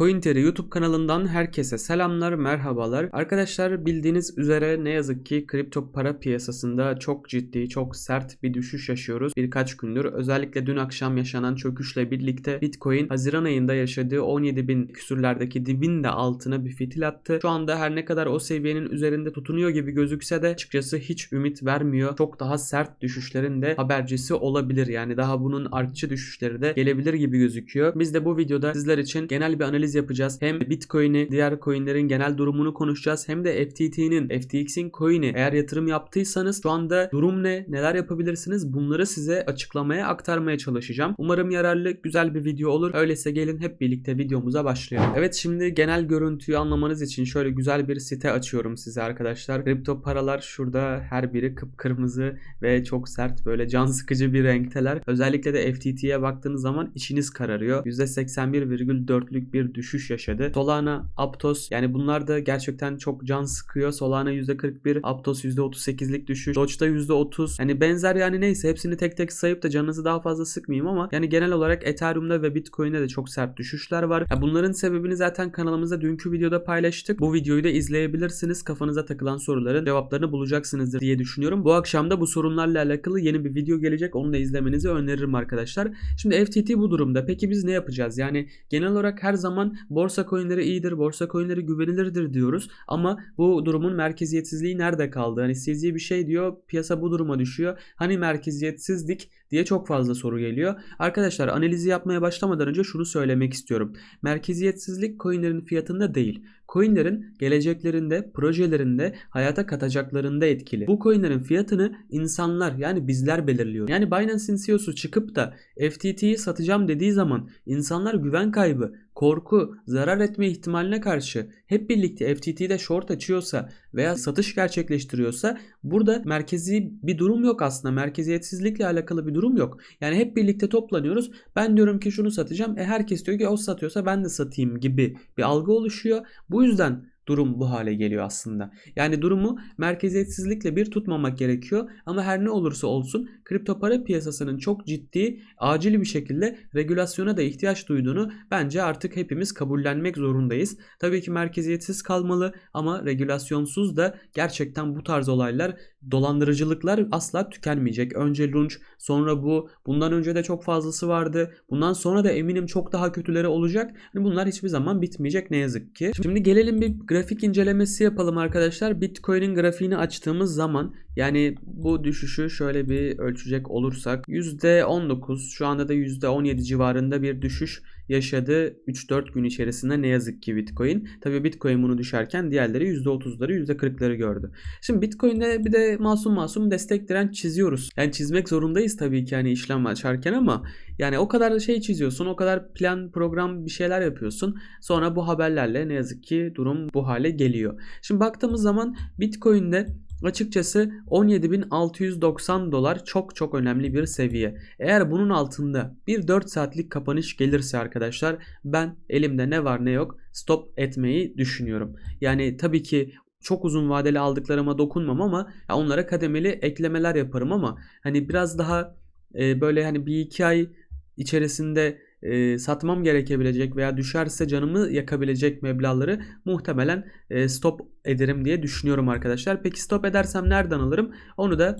CoinTeri YouTube kanalından herkese selamlar, merhabalar. Arkadaşlar bildiğiniz üzere ne yazık ki kripto para piyasasında çok ciddi, çok sert bir düşüş yaşıyoruz birkaç gündür. Özellikle dün akşam yaşanan çöküşle birlikte Bitcoin Haziran ayında yaşadığı 17 bin küsürlerdeki dibin de altına bir fitil attı. Şu anda her ne kadar o seviyenin üzerinde tutunuyor gibi gözükse de açıkçası hiç ümit vermiyor. Çok daha sert düşüşlerin de habercisi olabilir. Yani daha bunun artçı düşüşleri de gelebilir gibi gözüküyor. Biz de bu videoda sizler için genel bir analiz yapacağız. Hem Bitcoin'i, diğer coinlerin genel durumunu konuşacağız. Hem de FTT'nin, FTX'in coin'i eğer yatırım yaptıysanız şu anda durum ne, neler yapabilirsiniz bunları size açıklamaya aktarmaya çalışacağım. Umarım yararlı, güzel bir video olur. Öyleyse gelin hep birlikte videomuza başlayalım. Evet şimdi genel görüntüyü anlamanız için şöyle güzel bir site açıyorum size arkadaşlar. Kripto paralar şurada her biri kıpkırmızı ve çok sert böyle can sıkıcı bir renkteler. Özellikle de FTT'ye baktığınız zaman içiniz kararıyor. %81,4'lük bir düşüş yaşadı. Solana, Aptos yani bunlar da gerçekten çok can sıkıyor. Solana %41, Aptos %38'lik düşüş. Doge'da %30. Yani benzer yani neyse hepsini tek tek sayıp da canınızı daha fazla sıkmayayım ama yani genel olarak Ethereum'da ve Bitcoin'de de çok sert düşüşler var. Ya bunların sebebini zaten kanalımızda dünkü videoda paylaştık. Bu videoyu da izleyebilirsiniz. Kafanıza takılan soruların cevaplarını bulacaksınızdır diye düşünüyorum. Bu akşam da bu sorunlarla alakalı yeni bir video gelecek. Onu da izlemenizi öneririm arkadaşlar. Şimdi FTT bu durumda. Peki biz ne yapacağız? Yani genel olarak her zaman borsa coinleri iyidir, borsa coinleri güvenilirdir diyoruz. Ama bu durumun merkeziyetsizliği nerede kaldı? Hani CZ bir şey diyor, piyasa bu duruma düşüyor. Hani merkeziyetsizlik diye çok fazla soru geliyor. Arkadaşlar analizi yapmaya başlamadan önce şunu söylemek istiyorum. Merkeziyetsizlik coinlerin fiyatında değil. Coinlerin geleceklerinde, projelerinde, hayata katacaklarında etkili. Bu coinlerin fiyatını insanlar yani bizler belirliyor. Yani Binance'in CEO'su çıkıp da FTT'yi satacağım dediği zaman insanlar güven kaybı, korku, zarar etme ihtimaline karşı hep birlikte FTT'de short açıyorsa veya satış gerçekleştiriyorsa burada merkezi bir durum yok aslında. Merkeziyetsizlikle alakalı bir durum yok. Yani hep birlikte toplanıyoruz. Ben diyorum ki şunu satacağım. E herkes diyor ki o satıyorsa ben de satayım gibi bir algı oluşuyor. Bu yüzden durum bu hale geliyor aslında. Yani durumu merkeziyetsizlikle bir tutmamak gerekiyor ama her ne olursa olsun kripto para piyasasının çok ciddi acil bir şekilde regülasyona da ihtiyaç duyduğunu bence artık hepimiz kabullenmek zorundayız. Tabii ki merkeziyetsiz kalmalı ama regülasyonsuz da gerçekten bu tarz olaylar dolandırıcılıklar asla tükenmeyecek. Önce lunch, sonra bu, bundan önce de çok fazlası vardı. Bundan sonra da eminim çok daha kötüleri olacak. Yani bunlar hiçbir zaman bitmeyecek ne yazık ki. Şimdi gelelim bir grafik incelemesi yapalım arkadaşlar. Bitcoin'in grafiğini açtığımız zaman yani bu düşüşü şöyle bir ölçecek olursak %19 şu anda da %17 civarında bir düşüş yaşadı 3-4 gün içerisinde ne yazık ki Bitcoin. Tabii Bitcoin bunu düşerken diğerleri %30'ları %40'ları gördü. Şimdi Bitcoin'de bir de masum masum destek direnç çiziyoruz. Yani çizmek zorundayız tabii ki hani işlem açarken ama yani o kadar şey çiziyorsun, o kadar plan, program bir şeyler yapıyorsun. Sonra bu haberlerle ne yazık ki durum bu hale geliyor. Şimdi baktığımız zaman Bitcoin'de Açıkçası 17.690 dolar çok çok önemli bir seviye. Eğer bunun altında bir 4 saatlik kapanış gelirse arkadaşlar ben elimde ne var ne yok stop etmeyi düşünüyorum. Yani tabii ki çok uzun vadeli aldıklarıma dokunmam ama onlara kademeli eklemeler yaparım ama hani biraz daha e, böyle hani bir iki ay içerisinde e, satmam gerekebilecek veya düşerse canımı yakabilecek meblaları muhtemelen e, stop ederim diye düşünüyorum arkadaşlar. Peki stop edersem nereden alırım? Onu da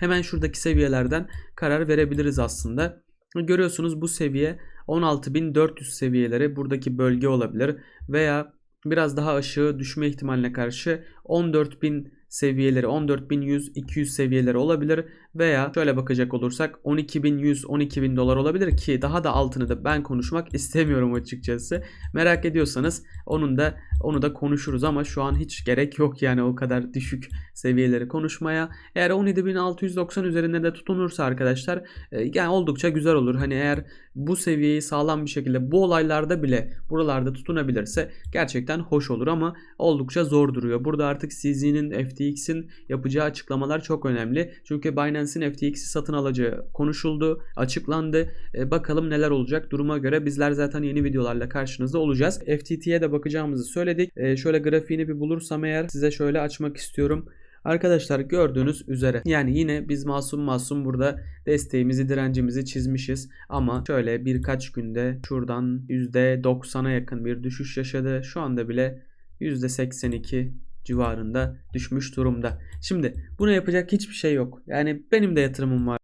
hemen şuradaki seviyelerden karar verebiliriz aslında. Görüyorsunuz bu seviye 16.400 seviyeleri buradaki bölge olabilir veya biraz daha aşağı düşme ihtimaline karşı 14.000 seviyeleri 14.100 200 seviyeleri olabilir veya şöyle bakacak olursak 12.100 12.000 dolar olabilir ki daha da altını da ben konuşmak istemiyorum açıkçası. Merak ediyorsanız onun da onu da konuşuruz ama şu an hiç gerek yok yani o kadar düşük seviyeleri konuşmaya. Eğer 17.690 üzerinde de tutunursa arkadaşlar e, yani oldukça güzel olur. Hani eğer bu seviyeyi sağlam bir şekilde bu olaylarda bile buralarda tutunabilirse gerçekten hoş olur ama oldukça zor duruyor. Burada artık CZ'nin FTX'in yapacağı açıklamalar çok önemli. Çünkü Binance'in FTX'i satın alacağı konuşuldu, açıklandı. E, bakalım neler olacak duruma göre bizler zaten yeni videolarla karşınızda olacağız. FTT'ye de bakacağımızı söyledik. E, şöyle grafiğini bir bulursam eğer size şöyle açmak istiyorum. Arkadaşlar gördüğünüz üzere yani yine biz masum masum burada desteğimizi direncimizi çizmişiz ama şöyle birkaç günde şuradan %90'a yakın bir düşüş yaşadı. Şu anda bile %82 civarında düşmüş durumda. Şimdi buna yapacak hiçbir şey yok. Yani benim de yatırımım var.